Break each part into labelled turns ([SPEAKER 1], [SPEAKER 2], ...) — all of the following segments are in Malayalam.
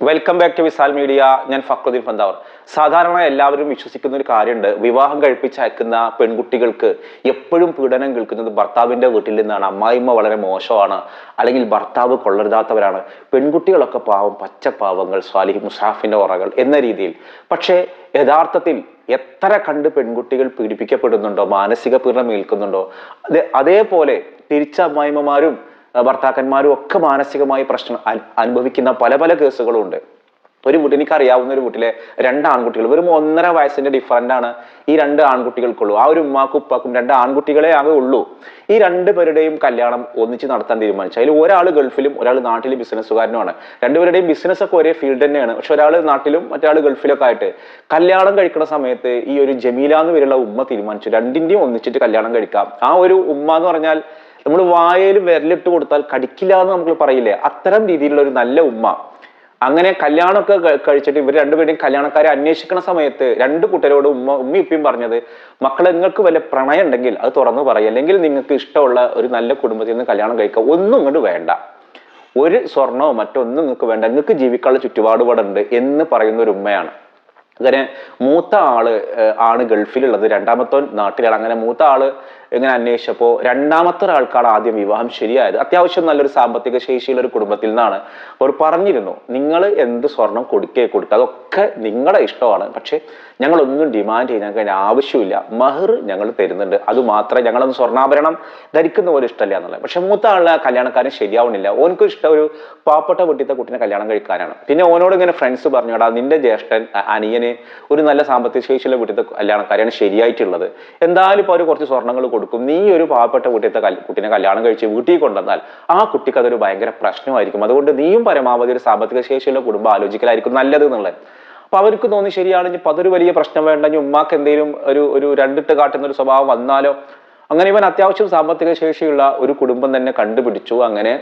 [SPEAKER 1] Welcome back to Visal media ഞാൻ ഫക്രുദ്ദീൻ ഫന്താവർ സാധാരണ എല്ലാവരും വിശ്വസിക്കുന്ന ഒരു കാര്യമുണ്ട്. വിവാഹം കഴിപ്പിച്ച് അയക്കുന്ന പെൺകുട്ടികൾക്ക് എപ്പോഴും പീഡനം കേൾക്കുന്നത് ഭർത്താവിന്റെ വീട്ടിൽ നിന്നാണ്. അമ്മായിമ്മ വളരെ മോശമാണ്. അല്ലെങ്കിൽ ഭർത്താവ് കൊള്ളരുതാത്തവരാണ്. പെൺകുട്ടികളൊക്കെ പാവം പച്ചപ്പാവങ്ങൾ സ്വാലിഹി മുസാഫിന്റെ ഉറകൾ എന്ന രീതിയിൽ. പക്ഷേ യഥാർത്ഥത്തിൽ എത്ര കണ്ട് പെൺകുട്ടികൾ പീഡിപ്പിക്കപ്പെടുന്നുണ്ടോ? മാനസിക പീഡനം ഏൽക്കുന്നുണ്ടോ? അതെ അതേപോലെ തിരിച്ച അമ്മായിമ്മമാരും ഭർത്താക്കന്മാരും ഒക്കെ മാനസികമായി പ്രശ്നം അനുഭവിക്കുന്ന പല പല കേസുകളും ഉണ്ട്. ഒരു വീട്ടിൽ എനിക്ക് അറിയാവുന്ന ഒരു വീട്ടിലെ രണ്ട് ആൺകുട്ടികൾ വെറും ഒന്നര വയസ്സിന്റെ ഡിഫറന്റ് ആണ് ഈ രണ്ട് ആൺകുട്ടികൾക്കുള്ളൂ. ആ ഒരു ഉമ്മാക്കും ഉപ്പാക്കും രണ്ട് ആൺകുട്ടികളെ ആകെ ഉള്ളൂ. ഈ രണ്ട് പേരുടെയും കല്യാണം ഒന്നിച്ച് നടത്താൻ തീരുമാനിച്ചു. അതിൽ ഒരാൾ ഗൾഫിലും ഒരാൾ നാട്ടിലും ബിസിനസ്സുകാരനുമാണ്. രണ്ടുപേരുടെയും ബിസിനസ് ഒക്കെ ഒരേ ഫീൽഡ് തന്നെയാണ്. പക്ഷെ ഒരാൾ നാട്ടിലും മറ്റൊരാൾ ഗൾഫിലൊക്കെ ആയിട്ട് കല്യാണം കഴിക്കുന്ന സമയത്ത് ഈ ഒരു ജമീല എന്ന് പേരുള്ള ഉമ്മ തീരുമാനിച്ചു. രണ്ടിന്റെയും ഒന്നിച്ചിട്ട് കല്യാണം കഴിക്കാം. ആ ഒരു ഉമ്മ എന്ന് പറഞ്ഞാൽ നമ്മൾ വായയിൽ വിരലിട്ട് കൊടുത്താൽ കടിക്കില്ല എന്ന് നമുക്ക് പറയില്ലേ? അത്തരം രീതിയിലുള്ള ഒരു നല്ല ഉമ്മ. അങ്ങനെ കല്യാണമൊക്കെ കഴിച്ചിട്ട് ഇവർ രണ്ടുപേരുടെയും കല്യാണക്കാരെ അന്വേഷിക്കുന്ന സമയത്ത് രണ്ട് കുട്ടികളോട് ഉമ്മ ഉമ്മ ഇപ്പയും പറഞ്ഞത് മക്കളെ നിങ്ങൾക്ക് വല്ല പ്രണയം ഉണ്ടെങ്കിൽ അത് തുറന്നു പറയും. അല്ലെങ്കിൽ നിങ്ങൾക്ക് ഇഷ്ടമുള്ള ഒരു നല്ല കുടുംബത്തിൽ നിന്ന് കല്യാണം കഴിക്കുക. ഒന്നും ഇങ്ങോട്ട് വേണ്ട. ഒരു സ്വർണമോ മറ്റൊന്നും നിങ്ങൾക്ക് വേണ്ട. നിങ്ങൾക്ക് ജീവിക്കാനുള്ള ചുറ്റുപാടുപാടുണ്ട് എന്ന് പറയുന്ന ഒരു ഉമ്മയാണ്. അങ്ങനെ മൂത്ത ആൾ ആണ് ഗൾഫിലുള്ളത്. രണ്ടാമത്തോൻ നാട്ടിലാണ്. അങ്ങനെ മൂത്ത ആൾ ഇങ്ങനെ അന്വേഷിച്ചപ്പോൾ രണ്ടാമത്തെ ഒരാൾക്കാണ് ആദ്യം വിവാഹം ശരിയായത്. അത്യാവശ്യം നല്ലൊരു സാമ്പത്തിക ശേഷിയുള്ള ഒരു കുടുംബത്തിൽ നിന്നാണ്. അവർ പറഞ്ഞിരുന്നു നിങ്ങൾ എന്ത് സ്വർണം കൊടുക്കേ കൊടുക്കുക അതൊക്കെ നിങ്ങളുടെ ഇഷ്ടമാണ്. പക്ഷെ ഞങ്ങളൊന്നും ഡിമാൻഡ് ചെയ്യാൻ ഞങ്ങൾക്ക് ആവശ്യമില്ല. മഹർ ഞങ്ങൾ തരുന്നുണ്ട്. അത് മാത്രമേ ഞങ്ങളൊന്ന് സ്വർണാഭരണം ധരിക്കുന്ന പോലെ ഇഷ്ടമല്ല എന്നുള്ളത്. പക്ഷെ മൂത്ത ആളിലെ കല്യാണക്കാരൻ ശരിയാവണില്ല ഓനക്കും ഇഷ്ടം ഒരു പാവപ്പെട്ട വീട്ടിലത്തെ കുട്ടിനെ കല്യാണം കഴിക്കാനാണ്. പിന്നെ ഓനോട് ഇങ്ങനെ ഫ്രണ്ട്സ് പറഞ്ഞോടാ നിന്റെ ജ്യേഷ്ഠൻ അ- അനിയന് ഒരു നല്ല സാമ്പത്തിക ശേഷിയുള്ള വീട്ടിലത്തെ കല്യാണക്കാരെയാണ് ശരിയായിട്ടുള്ളത്. എന്തായാലും ഇപ്പോൾ അവർ കുറച്ച് സ്വർണങ്ങൾ കൊടുക്കും. നീ ഒരു പാവപ്പെട്ട വീട്ടിലത്തെ കുട്ടിനെ കല്യാണം കഴിച്ച് വീട്ടിൽ കൊണ്ടുവന്നാൽ ആ കുട്ടിക്ക് അതൊരു ഭയങ്കര പ്രശ്നമായിരിക്കും. അതുകൊണ്ട് നീയും പരമാവധി ഒരു സാമ്പത്തിക ശേഷിയുള്ള കുടുംബം ആലോചിക്കലായിരിക്കും നല്ലത് എന്നുള്ളത്. അപ്പൊ അവർക്ക് തോന്നി ശരിയാണ് ഇനിയിപ്പോ അതൊരു വലിയ പ്രശ്നം വേണ്ട. ഇനി ഉമ്മാക്ക് എന്തെങ്കിലും ഒരു ഒരു രണ്ടിട്ട് കാട്ടുന്ന ഒരു സ്വഭാവം വന്നാലോ? അങ്ങനെ ഇവൻ അത്യാവശ്യം സാമ്പത്തിക ശേഷിയുള്ള ഒരു കുടുംബം തന്നെ കണ്ടുപിടിച്ചു. അങ്ങനെ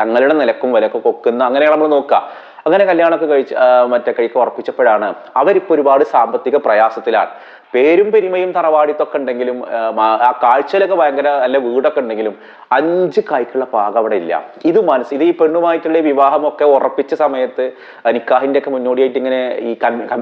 [SPEAKER 1] തങ്ങളുടെ നിലക്കും വിലക്കും കൊക്കുന്ന അങ്ങനെയാണ് നമ്മൾ നോക്കുക. അങ്ങനെ കല്യാണമൊക്കെ കഴിച്ച് മറ്റേ കഴിക്ക് ഉറപ്പിച്ചപ്പോഴാണ് അവരിപ്പോൾ ഒരുപാട് സാമ്പത്തിക പ്രയാസത്തിലാണ്. പേരും പെരുമയും തറവാടിത്തൊക്കെ ഉണ്ടെങ്കിലും ആ, കാഴ്ചയിലൊക്കെ ഭയങ്കര നല്ല വീടൊക്കെ ഉണ്ടെങ്കിലും അഞ്ച് കായ്ക്കുള്ള പാകം അവിടെ ഇല്ല. ഇത് മനസ്സ് ഇത് ഈ പെണ്ണുമായിട്ടുള്ള വിവാഹമൊക്കെ ഉറപ്പിച്ച സമയത്ത് നിക്കാഹിന്റെ ഒക്കെ മുന്നോടിയായിട്ട് ഇങ്ങനെ ഈ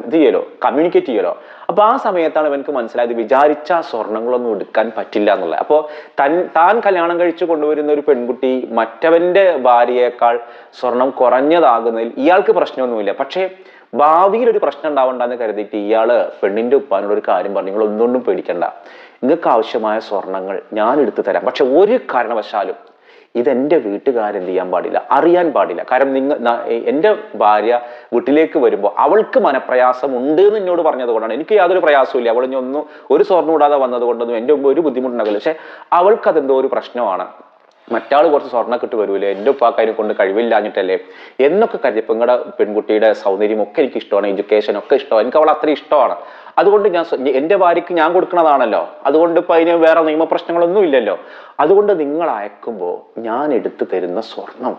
[SPEAKER 1] ഇത് ചെയ്യലോ? കമ്മ്യൂണിക്കേറ്റ് ചെയ്യലോ? അപ്പൊ ആ സമയത്താണ് ഇവനക്ക് മനസ്സിലായത് വിചാരിച്ച സ്വർണങ്ങളൊന്നും എടുക്കാൻ പറ്റില്ല എന്നുള്ളത്. അപ്പോൾ തൻ താൻ കല്യാണം കഴിച്ചു കൊണ്ടുവരുന്ന ഒരു പെൺകുട്ടി മറ്റവന്റെ ഭാര്യയേക്കാൾ സ്വർണം കുറഞ്ഞതാകുന്നതിൽ ഇയാൾക്ക് പ്രശ്നമൊന്നുമില്ല. പക്ഷേ ഭാവിയിൽ ഒരു പ്രശ്നം ഉണ്ടാവണ്ടെന്ന് കരുതിയിട്ട് ഇയാൾ പെണ്ണിന്റെ ഉപ്പാനോട് ഒരു കാര്യം പറഞ്ഞു. നിങ്ങൾ ഒന്നുകൊണ്ടും പേടിക്കണ്ട. നിങ്ങൾക്ക് ആവശ്യമായ സ്വർണങ്ങൾ ഞാൻ എടുത്തു തരാം. പക്ഷെ ഒരു കാരണവശാലും ഇതെന്റെ വീട്ടുകാരെന്ത് ചെയ്യാൻ പാടില്ല. അറിയാൻ പാടില്ല. കാരണം നിങ്ങൾ എന്റെ ഭാര്യ വീട്ടിലേക്ക് വരുമ്പോൾ അവൾക്ക് മനപ്രയാസം ഉണ്ട് എന്ന് എന്നോട് പറഞ്ഞത് കൊണ്ടാണ്. എനിക്ക് യാതൊരു പ്രയാസവും അവൾ ഇനി ഒന്നും ഒരു സ്വർണം കൂടാതെ വന്നത് കൊണ്ടൊന്നും എന്റെ മുമ്പ് ഒരു ബുദ്ധിമുട്ടുണ്ടാകില്ല പക്ഷെ അവൾക്ക് അതെന്തോ ഒരു പ്രശ്നമാണ്. മറ്റാൾ കുറച്ച് സ്വർണം കിട്ടു വരൂലേ എന്റെ ഉപ്പാക്ക് അതിനെ കൊണ്ട് കഴിവില്ലാഞ്ഞിട്ടല്ലേ? എന്നൊക്കെ കരുതിയപ്പോൾ നിങ്ങളുടെ പെൺകുട്ടിയുടെ സൗന്ദര്യം ഒക്കെ എനിക്ക് ഇഷ്ടമാണ്. എഡ്യൂക്കേഷൻ ഒക്കെ ഇഷ്ടമാണ്. എനിക്ക് അവൾ അത്ര ഇഷ്ടമാണ്. അതുകൊണ്ട് ഞാൻ എന്റെ ഭാര്യയ്ക്ക് ഞാൻ കൊടുക്കുന്നതാണല്ലോ അതുകൊണ്ട് ഇപ്പം അതിന് വേറെ നിയമപ്രശ്നങ്ങളൊന്നും ഇല്ലല്ലോ. അതുകൊണ്ട് നിങ്ങൾ അയക്കുമ്പോൾ ഞാൻ എടുത്തു തരുന്ന സ്വർണം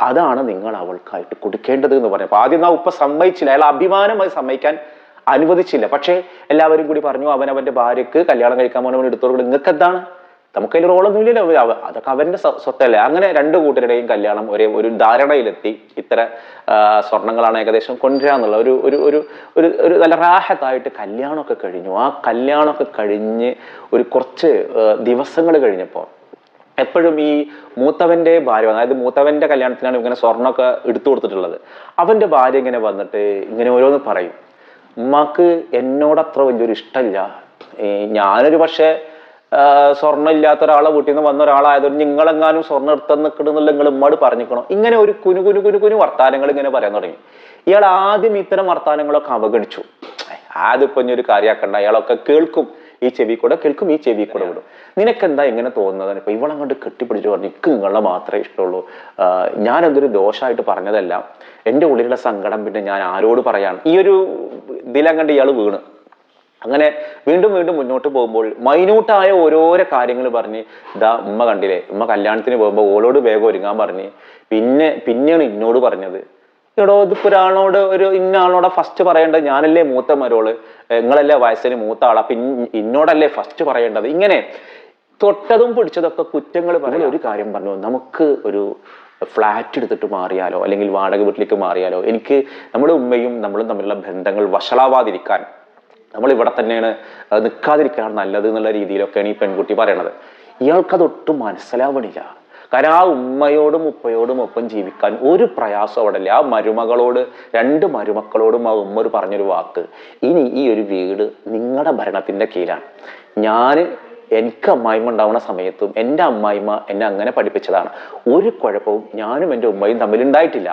[SPEAKER 1] അതാണ് നിങ്ങൾ അവൾക്കായിട്ട് കൊടുക്കേണ്ടത് എന്ന് പറഞ്ഞു അപ്പം ആദ്യം ആ ഉപ്പ സമ്മതിച്ചില്ല. അയാൾ അഭിമാനമായി സമ്മതിക്കാൻ അനുവദിച്ചില്ല. പക്ഷേ എല്ലാവരും കൂടി പറഞ്ഞു അവൻ അവന്റെ ഭാര്യയ്ക്ക് കല്യാണം കഴിക്കാൻ പോകുന്നവൻ എടുത്തോളൂ. നിങ്ങൾക്ക് എന്താണ് നമുക്ക് അതിൽ റോളൊന്നും ഇല്ലല്ലോ. അതൊക്കെ അവന്റെ സ്വത്തല്ലേ. അങ്ങനെ രണ്ട് കൂട്ടരുടെയും കല്യാണം ഒരേ ഒരു ധാരണയിലെത്തി. ഇത്ര സ്വർണങ്ങളാണ് ഏകദേശം കൊണ്ടുവരാന്നുള്ള ഒരു ഒരു ഒരു ഒരു ഒരു നല്ല റാഹത്തായിട്ട് കല്യാണമൊക്കെ കഴിഞ്ഞു. ആ കല്യാണമൊക്കെ കഴിഞ്ഞ് ഒരു കുറച്ച് ദിവസങ്ങൾ കഴിഞ്ഞപ്പോൾ എപ്പോഴും ഈ മൂത്തവന്റെ ഭാര്യ അതായത് മൂത്തവന്റെ കല്യാണത്തിനാണ് ഇങ്ങനെ സ്വർണമൊക്കെ എടുത്തു കൊടുത്തിട്ടുള്ളത്. അവന്റെ ഭാര്യ ഇങ്ങനെ വന്നിട്ട് ഇങ്ങനെ ഓരോന്ന് പറയും. ഉമ്മാക്ക് എന്നോട് അത്ര വലിയൊരു ഇഷ്ടമില്ല ഞാനൊരു പക്ഷേ സ്വർണം ഇല്ലാത്ത ഒരാളെ വീട്ടിൽ നിന്ന് വന്ന ഒരാളായതുകൊണ്ട് നിങ്ങളെങ്ങാനും സ്വർണം എടുത്തെന്ന് നിൽക്കണമെന്നുള്ള നിങ്ങൾ ഉമ്മോട് പറഞ്ഞിരിക്കണം ഇങ്ങനെ ഒരു കുനു കുനു കുനു കുനു വർത്താനങ്ങൾ ഇങ്ങനെ പറയാൻ തുടങ്ങി. ഇയാൾ ആദ്യം ഇത്തരം വർത്താനങ്ങളൊക്കെ അവഗണിച്ചു. അതിപ്പോ ഇനി ഒരു കാര്യമാക്കണ്ട ഇയാളൊക്കെ കേൾക്കും. ഈ ചെവി കൂടെ കേൾക്കും ഈ ചെവി കൂടെ വിടും. നിനക്കെന്താ ഇങ്ങനെ തോന്നുന്നത് ഇപ്പൊ ഇവളങ്ങോട്ട് കെട്ടിപ്പിടിച്ചു പറഞ്ഞു ഇക്ക് നിങ്ങളെ മാത്രമേ ഇഷ്ടമുള്ളൂ. ഞാൻ എന്തൊരു ദോഷമായിട്ട് പറഞ്ഞതല്ല എന്റെ ഉള്ളിലുള്ള സങ്കടം പിന്നെ ഞാൻ ആരോട് പറയാണ്? ഈ ഒരു ഇതിലങ്ങണ്ട് ഇയാൾ വീണ്. അങ്ങനെ വീണ്ടും വീണ്ടും മുന്നോട്ട് പോകുമ്പോൾ മൈന്യൂട്ടായ ഓരോരോ കാര്യങ്ങൾ പറഞ്ഞ് ഇതാ ഉമ്മ കണ്ടില്ലേ? ഉമ്മ കല്യാണത്തിന് പോകുമ്പോൾ ഓളോട് വേഗം ഒരുങ്ങാൻ പറഞ്ഞ്. പിന്നെ പിന്നെയാണ് ഇന്നോട് പറഞ്ഞത്. എടോ ഇതിപ്പോ ഒരാളോട് ഒരു ഇന്ന ആളോടെ ഫസ്റ്റ് പറയേണ്ടത് ഞാനല്ലേ മൂത്ത മരോൾ? നിങ്ങളല്ലേ വയസ്സിന് മൂത്ത ആളാ? അപ്പൊ ഇൻ- ഇന്നോടല്ലേ ഫസ്റ്റ് പറയേണ്ടത്? ഇങ്ങനെ തൊട്ടതും പിടിച്ചതൊക്കെ കുറ്റങ്ങൾ പറഞ്ഞ ഒരു കാര്യം പറഞ്ഞു. നമുക്ക് ഒരു ഫ്ലാറ്റ് എടുത്തിട്ട് മാറിയാലോ? അല്ലെങ്കിൽ വാടക വീട്ടിലേക്ക് മാറിയാലോ? എനിക്ക് നമ്മുടെ ഉമ്മയും നമ്മളും തമ്മിലുള്ള ബന്ധങ്ങൾ വഷളാവാതിരിക്കാൻ നമ്മൾ ഇവിടെ തന്നെയാണ് നിൽക്കാതിരിക്കാൻ നല്ലത് എന്നുള്ള രീതിയിലൊക്കെയാണ് ഈ പെൺകുട്ടി പറയണത്. ഇയാൾക്കതൊട്ടും മനസ്സിലാവണില്ല. കാരണം ആ ഉമ്മയോടും ഉപ്പയോടും ഒപ്പം ജീവിക്കാൻ ഒരു പ്രയാസം അവിടെ ഇല്ല. ആ മരുമകളോട് രണ്ട് മരുമക്കളോടും ആ ഉമ്മ ഒരു പറഞ്ഞൊരു വാക്ക്. ഇനി ഈ ഒരു വീട് നിങ്ങളുടെ ഭരണത്തിന്റെ കീഴാണ് ഞാൻ എനിക്ക് അമ്മായിമ്മ ഉണ്ടാവുന്ന സമയത്തും എന്റെ അമ്മായിമ്മ എന്നെ അങ്ങനെ പഠിപ്പിച്ചതാണ്. ഒരു കുഴപ്പവും ഞാനും എന്റെ ഉമ്മയും തമ്മിൽ ഉണ്ടായിട്ടില്ല.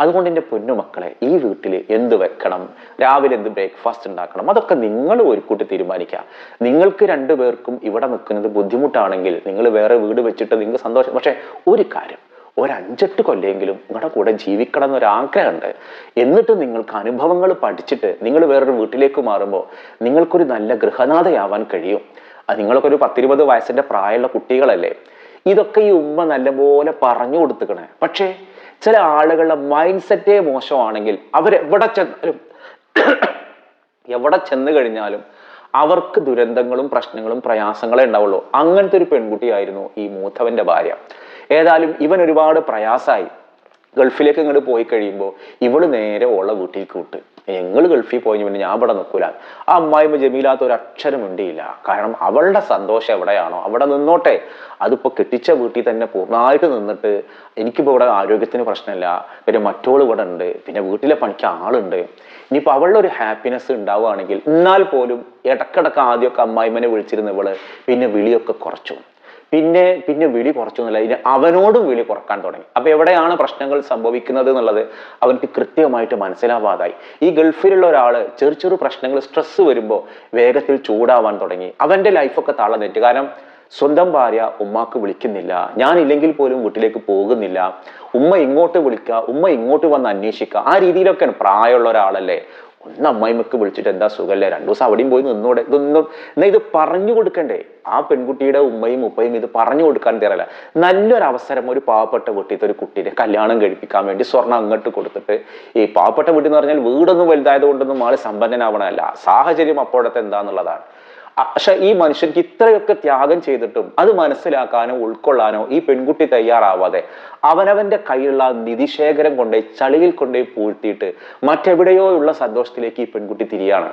[SPEAKER 1] അതുകൊണ്ട് എന്റെ പൊന്നുമക്കളെ ഈ വീട്ടിൽ എന്ത് വെക്കണം? രാവിലെ എന്ത് ബ്രേക്ക്ഫാസ്റ്റ് ഉണ്ടാക്കണം? അതൊക്കെ നിങ്ങൾ ഒരു കൂട്ടി തീരുമാനിക്കുക. നിങ്ങൾക്ക് രണ്ടു പേർക്കും ഇവിടെ നിൽക്കുന്നത് ബുദ്ധിമുട്ടാണെങ്കിൽ നിങ്ങൾ വേറെ വീട് വെച്ചിട്ട് നിങ്ങൾക്ക് സന്തോഷം. പക്ഷേ ഒരു കാര്യം ഒരഞ്ചെട്ട് കൊല്ലെങ്കിലും നിങ്ങളുടെ കൂടെ ജീവിക്കണം എന്നൊരാഗ്രഹമുണ്ട്. എന്നിട്ട് നിങ്ങൾക്ക് അനുഭവങ്ങൾ പഠിച്ചിട്ട് നിങ്ങൾ വേറൊരു വീട്ടിലേക്ക് മാറുമ്പോൾ നിങ്ങൾക്കൊരു നല്ല ഗൃഹനാഥയാവാൻ കഴിയും. നിങ്ങളൊക്കെ ഒരു പത്തിരുപത് വയസ്സിന്റെ പ്രായമുള്ള കുട്ടികളല്ലേ? ഇതൊക്കെ ഈ ഉമ്മ നല്ലപോലെ പറഞ്ഞു കൊടുത്തുക്കണേ. പക്ഷേ ചില ആളുകളുടെ മൈൻഡ് സെറ്റേ മോശമാണെങ്കിൽ അവരെവിടെ ചെന്നാലും എവിടെ ചെന്ന് കഴിഞ്ഞാലും അവർക്ക് ദുരന്തങ്ങളും പ്രശ്നങ്ങളും പ്രയാസങ്ങളെ ഉണ്ടാവുള്ളൂ. അങ്ങനത്തെ ഒരു പെൺകുട്ടിയായിരുന്നു ഈ മൂത്തവന്റെ ഭാര്യ. ഏതായാലും ഇവൻ ഒരുപാട് പ്രയാസമായി. ഗൾഫിലേക്ക് ഇങ്ങോട്ട് പോയി കഴിയുമ്പോൾ ഇവൾ നേരെ ഉള്ള വീട്ടിലേക്ക് വിട്ട് ഞങ്ങൾ ഗൾഫിൽ പോയതിന് പിന്നെ ഞാൻ ഇവിടെ നിൽക്കൂല ആ അമ്മായിമ്മ ജമീലാത്ത ഒരു അക്ഷരം ഉണ്ടിയില്ല കാരണം അവളുടെ സന്തോഷം എവിടെയാണോ അവിടെ നിന്നോട്ടെ. അതിപ്പോൾ കെട്ടിച്ച വീട്ടിൽ തന്നെ പൂർണമായിട്ട് നിന്നിട്ട് എനിക്കിപ്പോൾ ഇവിടെ ആരോഗ്യത്തിന് പ്രശ്നമില്ല. പിന്നെ മറ്റോൾ ഇവിടെ ഉണ്ട്. പിന്നെ വീട്ടിലെ പണിക്ക് ആളുണ്ട്. ഇനിയിപ്പോൾ അവളുടെ ഒരു ഹാപ്പിനെസ് ഉണ്ടാവുകയാണെങ്കിൽ എന്നാൽ പോലും ഇടക്കിടക്ക് ആദ്യമൊക്കെ അമ്മായിമ്മനെ വിളിച്ചിരുന്ന ഇവൾ. പിന്നെ വിളിയൊക്കെ കുറച്ചു. പിന്നെ പിന്നെ വിളി കുറച്ചു എന്നല്ല ഇനി അവനോടും വിളി കുറയ്ക്കാൻ തുടങ്ങി. അപ്പൊ എവിടെയാണ് പ്രശ്നങ്ങൾ സംഭവിക്കുന്നത് എന്നുള്ളത് അവനക്ക് കൃത്യമായിട്ട് മനസ്സിലാവാതായി. ഈ ഗൾഫിലുള്ള ഒരാൾ ചെറു ചെറു പ്രശ്നങ്ങൾ സ്ട്രെസ് വരുമ്പോൾ വേഗത്തിൽ ചൂടാവാൻ തുടങ്ങി. അവന്റെ ലൈഫൊക്കെ തെറ്റി കാരണം സ്വന്തം ഭാര്യ ഉമ്മാക്ക് വിളിക്കുന്നില്ല. ഞാൻ ഇല്ലെങ്കിൽ പോലും വീട്ടിലേക്ക് പോകുന്നില്ല. ഉമ്മ ഇങ്ങോട്ട് വിളിക്കുക ഉമ്മ ഇങ്ങോട്ട് വന്ന് അന്വേഷിക്കുക ആ രീതിയിലൊക്കെയാണ് പ്രായമുള്ള ഒരാളല്ലേ? ഒന്ന് അമ്മായിമ്മക്ക് വിളിച്ചിട്ട് എന്താ സുഖല്ലേ? രണ്ടു ദിവസം അവിടെയും പോയി നിന്നൂടെ. ഇതൊന്നും എന്നാ ഇത് പറഞ്ഞു കൊടുക്കണ്ടേ? ആ പെൺകുട്ടിയുടെ ഉമ്മയും ഉപ്പയും ഇത് പറഞ്ഞു കൊടുക്കാൻ തരല്ല നല്ലൊരു അവസരം ഒരു പാവപ്പെട്ട വീട്ടിലത്തെ ഒരു കുട്ടീനെ കല്യാണം കഴിപ്പിക്കാൻ വേണ്ടി സ്വർണം അങ്ങോട്ട് കൊടുത്തിട്ട് ഈ പാവപ്പെട്ട വീട്ടിൽ എന്ന് പറഞ്ഞാൽ വീടൊന്നും വലുതായത് കൊണ്ടൊന്നും ആൾ സമ്പന്നനാവണമല്ല സാഹചര്യം അപ്പോഴത്തെ എന്താന്നുള്ളതാണ്. പക്ഷെ ഈ മനുഷ്യൻക്ക് ഇത്രയൊക്കെ ത്യാഗം ചെയ്തിട്ടും അത് മനസ്സിലാക്കാനോ ഉൾക്കൊള്ളാനോ ഈ പെൺകുട്ടി തയ്യാറാവാതെ അവനവന്റെ കയ്യിലുള്ള നിധിശേഖരം കൊണ്ടുപോയി ചളിയിൽ കൊണ്ടുപോയി പൂഴ്ത്തിയിട്ട് മറ്റെവിടെയോ ഉള്ള സന്തോഷത്തിലേക്ക് ഈ പെൺകുട്ടി തിരിയാണ്.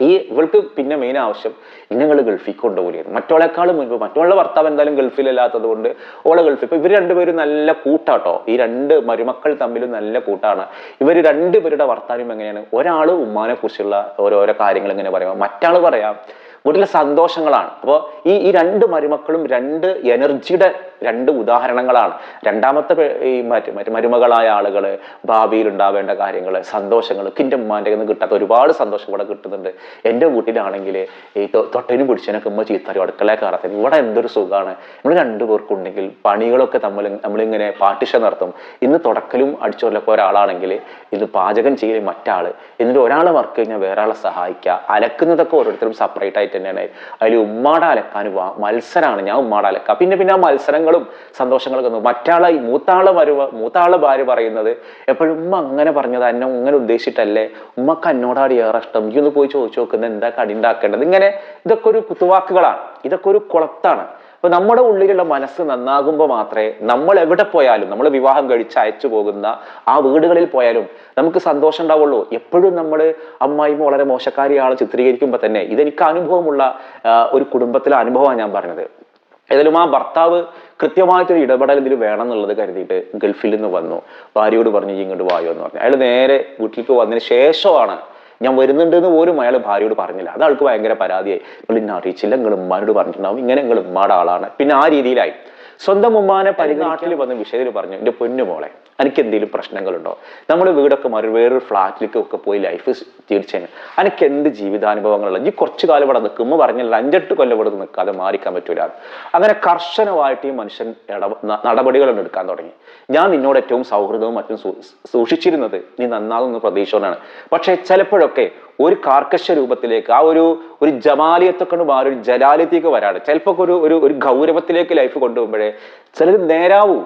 [SPEAKER 1] ഈ ഇവൾക്ക് പിന്നെ മെയിൻ ആവശ്യം ഇന്നങ്ങൾ ഗൾഫിൽ കൊണ്ടുപോലെയായിരുന്നു മറ്റോളെക്കാളും മുൻപ് മറ്റുള്ള ഭർത്താവ് എന്തായാലും ഗൾഫിലല്ലാത്തത് കൊണ്ട് ഓളെ ഗൾഫിൽ ഇപ്പൊ ഇവർ രണ്ടുപേരും നല്ല കൂട്ടാട്ടോ. ഈ രണ്ട് മരുമക്കൾ തമ്മിൽ നല്ല കൂട്ടാണ്. ഇവർ രണ്ടുപേരുടെ വർത്താനം എങ്ങനെയാണ്? ഒരാൾ ഉമ്മാനെ കുറിച്ചുള്ള ഓരോരോ കാര്യങ്ങൾ ഇങ്ങനെ പറയാം മറ്റാൾ പറയാം വീട്ടിലെ സന്തോഷങ്ങളാണ്. അപ്പോൾ ഈ ഈ രണ്ട് മരുമക്കളും രണ്ട് എനർജിയുടെ രണ്ട് ഉദാഹരണങ്ങളാണ്. രണ്ടാമത്തെ ഈ മറ്റ് മരുമകളായ ആളുകൾ ഭാവിയിൽ ഉണ്ടാവേണ്ട കാര്യങ്ങൾ സന്തോഷങ്ങൾ കിന്റെ ഉമ്മാന്റെ നിന്ന് കിട്ടാത്ത ഒരുപാട് സന്തോഷം ഇവിടെ കിട്ടുന്നുണ്ട്. എന്റെ വീട്ടിലാണെങ്കിൽ ഈ തൊട്ടനും പിടിച്ചതിനൊക്കെ ഉമ്മ ചീത്തറി അടുക്കളയെ കയറത്തത്. ഇവിടെ എന്തൊരു സുഖമാണ് നമ്മൾ രണ്ടു പേർക്കുണ്ടെങ്കിൽ പണികളൊക്കെ നമ്മൾ നമ്മളിങ്ങനെ പാർട്ടിഷൻ നടത്തും. ഇന്ന് തുടക്കലും അടിച്ചോലൊക്കെ ഒരാളാണെങ്കിൽ ഇന്ന് പാചകം ചെയ്യൽ മറ്റാൾ എന്നിട്ട് ഒരാളെ വർക്ക് കഴിഞ്ഞാൽ വേറെ ആളെ സഹായിക്കുക അലക്കുന്നതൊക്കെ ഓരോരുത്തരും സെപ്പറേറ്റ് ആയിട്ട് തന്നെയാണ്. അതിൽ ഉമ്മാട അലക്കാൻ മത്സരമാണ് ഞാൻ ഉമ്മാട പിന്നെ പിന്നെ ആ മത്സരങ്ങളും സന്തോഷങ്ങളൊക്കെ മറ്റാളെ മൂത്താളെ വരുവ മൂത്താളെ ഭാര്യ പറയുന്നത് എപ്പോഴും ഉമ്മ അങ്ങനെ പറഞ്ഞത് എന്നെ അങ്ങനെ ഉദ്ദേശിച്ചിട്ടല്ലേ? ഉമ്മക്ക് എന്നോടാടി ഏറെ ഇഷ്ടം. ഈ ഒന്ന് പോയി ചോദിച്ചു നോക്കുന്നത് എന്താ കടി ഉണ്ടാക്കേണ്ടത്? ഇങ്ങനെ ഇതൊക്കെ ഒരു കുത്തുവാക്കുകളാണ്. ഇതൊക്കെ ഒരു കുളത്താണ്. അപ്പൊ നമ്മുടെ ഉള്ളിലുള്ള മനസ്സ് നന്നാകുമ്പോൾ മാത്രമേ നമ്മൾ എവിടെ പോയാലും നമ്മൾ വിവാഹം കഴിച്ച് അയച്ചു പോകുന്ന ആ വീടുകളിൽ പോയാലും നമുക്ക് സന്തോഷം ഉണ്ടാവുള്ളൂ. എപ്പോഴും നമ്മൾ അമ്മായിമ്മ വളരെ മോശക്കാരിയാളെ ചിത്രീകരിക്കുമ്പോൾ തന്നെ ഇതെനിക്ക് അനുഭവമുള്ള ഒരു കുടുംബത്തിലെ അനുഭവമാണ് ഞാൻ പറഞ്ഞത്. ഏതായാലും ആ ഭർത്താവ് കൃത്യമായിട്ടൊരു ഇടപെടൽ ഇതിൽ വേണം എന്നുള്ളത് കരുതിയിട്ട് ഗൾഫിൽ നിന്ന് വന്നു. ഭാര്യയോട് പറഞ്ഞു ഇങ്ങോട്ട് വായോ എന്ന് പറഞ്ഞു. അയാൾ നേരെ വീട്ടിലേക്ക് വന്നതിന് ശേഷമാണ് ഞാൻ വരുന്നുണ്ട് എന്ന് പോലും അയാൾ ഭാര്യയോട് പറഞ്ഞില്ല. അത് ആൾക്ക് ഭയങ്കര പരാതിയായി. നിങ്ങൾ ഇന്നെ അറിയിച്ചില്ല. നിങ്ങൾ ഉമ്മാനോട് പറഞ്ഞിട്ടുണ്ടാവും. ഇങ്ങനെ നിങ്ങൾ ഉമ്മാടെ ആളാണ്. പിന്നെ ആ രീതിയിലായി. സ്വന്തം ഉമ്മാനെ പരിനാട്ടിൽ വന്ന് വിഷയത്തിൽ പറഞ്ഞു. എന്റെ പൊന്നു മോളെ എനിക്ക് എന്തെങ്കിലും പ്രശ്നങ്ങളുണ്ടോ? നമ്മൾ വീടൊക്കെ മാറി വേറൊരു ഫ്ലാറ്റിലേക്കും ഒക്കെ പോയി ലൈഫ് തീർച്ചയായും എനിക്ക് എന്ത് ജീവിതാനുഭവങ്ങളുള്ള? ഈ കുറച്ചു കാലം ഇവിടെ നിൽക്കുമ്പോൾ പറഞ്ഞില്ല അഞ്ചെട്ട് കൊല്ലം ഇവിടെ നിൽക്കാതെ മാറിക്കാൻ പറ്റൂല. അങ്ങനെ കർശനമായിട്ട് ഈ മനുഷ്യൻ നടപടികളൊന്നും എടുക്കാൻ തുടങ്ങി. ഞാൻ നിന്നോട് ഏറ്റവും സൗഹൃദവും മറ്റും സൂക്ഷിച്ചിരുന്നത് നീ നന്നാകുന്ന പ്രതീക്ഷയോടാണ് പക്ഷേ ചിലപ്പോഴൊക്കെ ഒരു കാർക്കശ രൂപത്തിലേക്ക് ആ ഒരു ഒരു ജമാലിയത്തൊക്കെ മാറി ഒരു ജലാലിയത്തേക്ക് വരാണ്. ചിലപ്പോൾ ഒരു ഒരു ഗൗരവത്തിലേക്ക് ലൈഫ് കൊണ്ടുപോകുമ്പോഴേ ചിലർ നേരാവൂ.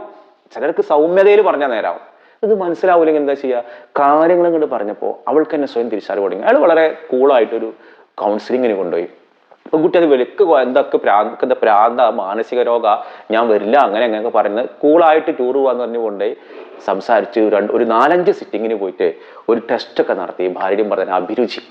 [SPEAKER 1] ചിലർക്ക് സൗമ്യതയിൽ പറഞ്ഞാൽ നേരാവും. ഇത് മനസ്സിലാവില്ലെങ്കിൽ എന്താ ചെയ്യുക കാര്യങ്ങൾ ഇങ്ങോട്ട് പറഞ്ഞപ്പോൾ അവൾക്ക് തന്നെ സ്വയം തിരിച്ചറിവ് തുടങ്ങി. അയാൾ വളരെ കൂളായിട്ടൊരു കൗൺസിലിങ്ങിന് കൊണ്ടുപോയി. പെൺകുട്ടി അത് വെളുക്ക് എന്തൊക്കെ പ്രാന്ത് എന്താ പ്രാന്ത? മാനസിക രോഗ? ഞാൻ വരില്ല അങ്ങനെ അങ്ങനെയൊക്കെ പറയുന്നത് കൂളായിട്ട് ടൂർ പോകാന്ന് പറഞ്ഞുകൊണ്ട് സംസാരിച്ച് രണ്ട് ഒരു നാലഞ്ച് സിറ്റിങ്ങിന് പോയിട്ട് ഒരു ടെസ്റ്റൊക്കെ നടത്തി. ഭാര്യയും പറഞ്ഞ അഭിരുചി.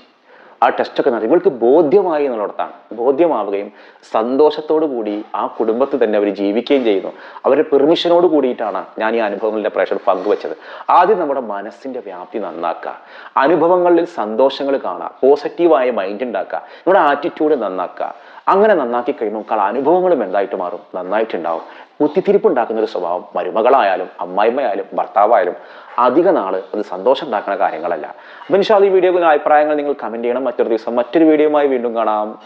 [SPEAKER 1] ആ ടെസ്റ്റൊക്കെ നടത്തി. ഇവൾക്ക് ബോധ്യമായി എന്നുള്ളിടത്താണ്. ബോധ്യമാവുകയും സന്തോഷത്തോടു കൂടി ആ കുടുംബത്തിൽ തന്നെ അവർ ജീവിക്കുകയും ചെയ്യുന്നു. അവരുടെ പെർമിഷനോട് കൂടിയിട്ടാണ് ഞാൻ ഈ അനുഭവങ്ങളുടെ പ്രേക്ഷകർ പങ്കുവച്ചത്. ആദ്യം നമ്മുടെ മനസ്സിന്റെ വ്യാപ്തി നന്നാക്കുക. അനുഭവങ്ങളിൽ സന്തോഷങ്ങൾ കാണുക. പോസിറ്റീവായ മൈൻഡ് ഉണ്ടാക്കുക. നമ്മുടെ ആറ്റിറ്റ്യൂഡ് നന്നാക്കുക. അങ്ങനെ നന്നാക്കി കഴിയുമ്പോൾ ആ അനുഭവങ്ങളും എന്തായിട്ട് മാറും? നന്നായിട്ടുണ്ടാവും. കുത്തിത്തിരിപ്പ് ഉണ്ടാക്കുന്ന ഒരു സ്വഭാവം മരുമകളായാലും അമ്മായിമ്മയായാലും ഭർത്താവായാലും അധിക നാൾ അത് സന്തോഷം ഉണ്ടാക്കുന്ന കാര്യങ്ങളല്ല. അപ്പം ഇൻഷാ ഈ വീഡിയോ അഭിപ്രായങ്ങൾ നിങ്ങൾ കമന്റ് ചെയ്യണം. മറ്റൊരു ദിവസം മറ്റൊരു വീഡിയോയുമായി വീണ്ടും കാണാം.